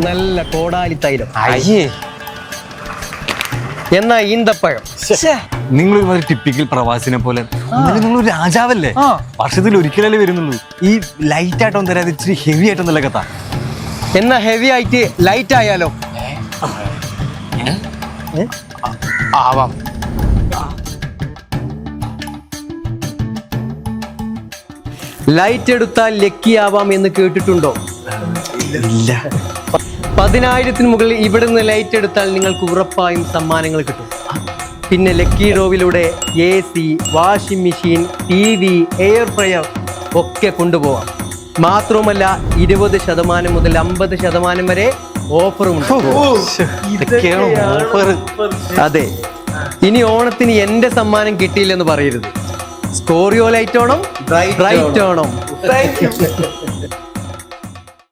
നല്ല കോടാലി തൈലം. അയ്യേ. എന്നാ ഈന്തപ്പഴം. നിങ്ങൾ ഒരു ടിപ്പിക്കൽ പ്രവാസിനെ പോലെ നിങ്ങൾ രാജാവല്ലേ. വർഷത്തിൽ ഒരിക്കലല്ലേ വരുന്നുള്ളൂ. ഈ ലൈറ്റ് ആയിട്ടൊന്നും തരാതെ ഇച്ചിരി ഹെവി ആയിട്ടൊന്നല്ല കഥ. എന്നാ ഹെവി ആയിട്ട് ലൈറ്റ് ആയാലോ? ആവാം. ലൈറ്റ് എടുത്താൽ ലക്കി ആവാം എന്ന് കേട്ടിട്ടുണ്ടോ? ഇല്ല. പതിനായിരത്തിന് മുകളിൽ ഇവിടുന്ന് ലൈറ്റ് എടുത്താൽ നിങ്ങൾക്ക് ഉറപ്പായും സമ്മാനങ്ങൾ കിട്ടും. പിന്നെ lucky ഡോവിലൂടെ A C washing machine T V air fryer ഒക്കെ കൊണ്ടുപോവാം. മാത്രവുമല്ല ഇരുപത് ശതമാനം മുതൽ അമ്പത് ശതമാനം വരെ ഓഫറും അതെ. ഇനി ഓണത്തിന് എന്റെ സമ്മാനം കിട്ടിയില്ലെന്ന് പറയരുത്. സ്കോറിയോ ലൈറ്റ് ഓണം ബ്രൈറ്റ് ഓണം.